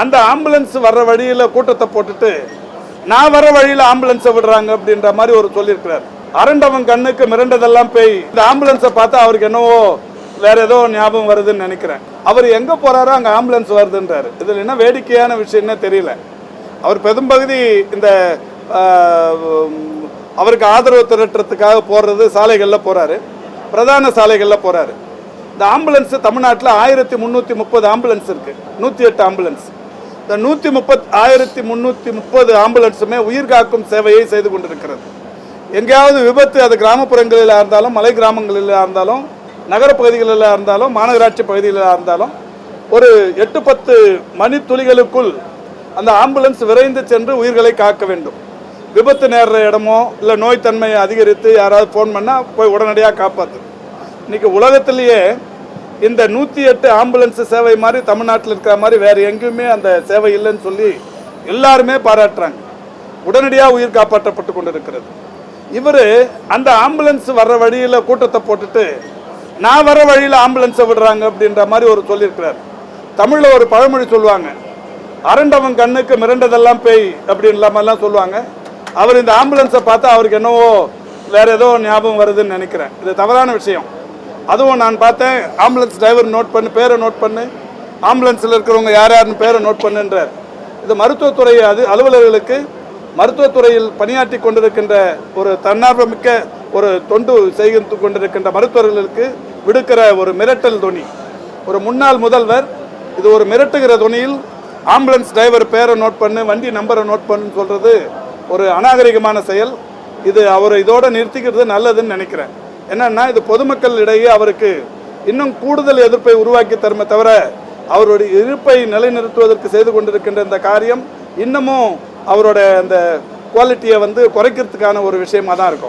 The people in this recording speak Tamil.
அந்த ஆம்புலன்ஸ் வர்ற வழியில் கூட்டத்தை போட்டுட்டு நான் வர வழியில் ஆம்புலன்ஸை விடுறாங்க அப்படின்ற மாதிரி ஒரு சொல்லியிருக்கிறார். அரண்டவன் கண்ணுக்கு மிரண்டதெல்லாம் பேய். இந்த ஆம்புலன்ஸை பார்த்தா அவருக்கு என்னவோ வேற ஏதோ ஞாபகம் வருதுன்னு நினைக்கிறேன். அவர் எங்க போறாரோ அங்கே ஆம்புலன்ஸ் வருதுன்றாரு. இதில் என்ன வேடிக்கையான விஷயம்னே தெரியல. அவர் பெரும்பகுதி இந்த அவருக்கு ஆதரவு திரட்டுறதுக்காக போடுறது சாலைகளில் போறாரு. பிரதான சாலைகளில் போறாரு. இந்த ஆம்புலன்ஸ் தமிழ்நாட்டில் ஆயிரத்தி முந்நூற்றி முப்பது ஆம்புலன்ஸ் இருக்கு. நூற்றி எட்டு ஆம்புலன்ஸ் இந்த நூற்றி முப்பத் ஆயிரத்தி முந்நூற்றி முப்பது ஆம்புலன்ஸுமே உயிர் காக்கும் சேவையை செய்து கொண்டிருக்கிறது. எங்கேயாவது விபத்து அது கிராமப்புறங்களில் இருந்தாலும் மலை கிராமங்களில் இருந்தாலும் நகரப்பகுதிகளில் இருந்தாலும் மாநகராட்சி பகுதிகளில் இருந்தாலும் ஒரு எட்டு பத்து மணித்துளிகளுக்குள் அந்த ஆம்புலன்ஸ் விரைந்து சென்று உயிர்களை காக்க வேண்டும். விபத்து நேர்ற இடமோ இல்லை நோய் தன்மையை அதிகரித்து யாராவது ஃபோன் பண்ணால் போய் உடனடியாக காப்பாற்று இன்றைக்கி உலகத்திலேயே இந்த நூற்றி எட்டு ஆம்புலன்ஸ் சேவை மாதிரி தமிழ்நாட்டில் இருக்கிற மாதிரி வேறு எங்கேயுமே அந்த சேவை இல்லைன்னு சொல்லி எல்லாருமே பாராட்டுறாங்க. உடனடியாக உயிர் காப்பாற்றப்பட்டு கொண்டு இருக்கிறது இவர் அந்த ஆம்புலன்ஸ் வர்ற வழியில் கூட்டத்தை போட்டுட்டு நான் வர வழியில் ஆம்புலன்ஸை விடுறாங்க அப்படின்ற மாதிரி ஒரு சொல்லியிருக்கிறார். தமிழில் ஒரு பழமொழி சொல்லுவாங்க. அரண்டவன் கண்ணுக்கு மிரண்டதெல்லாம் பேய் அப்படின்ற மாதிரிலாம் சொல்லுவாங்க. அவர் இந்த ஆம்புலன்ஸை பார்த்தா அவருக்கு என்னவோ வேற ஏதோ ஞாபகம் வருதுன்னு நினைக்கிறேன். இது தவறான விஷயம். அதுவும் நான் பார்த்தேன் ஆம்புலன்ஸ் டிரைவர் நோட் பண்ணு பேரை நோட் பண்ணு. ஆம்புலன்ஸில் இருக்கிறவங்க யார் யாருன்னு பேரை நோட் பண்ணுன்றார். இது மருத்துவத்துறை அது அலுவலர்களுக்கு மருத்துவத்துறையில் பணியாற்றி கொண்டிருக்கின்ற ஒரு தன்னார்வமிக்க ஒரு தொண்டு செய்து கொண்டிருக்கின்ற மருத்துவர்களுக்கு விடுக்கிற ஒரு மிரட்டல் துணி ஒரு முன்னாள் முதல்வர் இது ஒரு மிரட்டுகிற துணியில் ஆம்புலன்ஸ் டிரைவர் பேரை நோட் பண்ணு வண்டி நம்பரை நோட் பண்ணுன்னு சொல்கிறது ஒரு அநாகரிகமான செயல். இது அவர் இதோட நிறுத்திக்கிறது நல்லதுன்னு நினைக்கிறேன். என்னன்னா இது பொதுமக்கள் இடையே அவருக்கு இன்னும் கூடுதல் எதிர்ப்பை உருவாக்கி தருமே தவிர அவருடைய இருப்பை நிலைநிறுத்துவதற்கு செய்து கொண்டிருக்கின்ற இந்த காரியம் இன்னமும் அவரோட அந்த குவாலிட்டியை வந்து குறைக்கிறதுக்கான ஒரு விஷயமாக தான் இருக்கும்.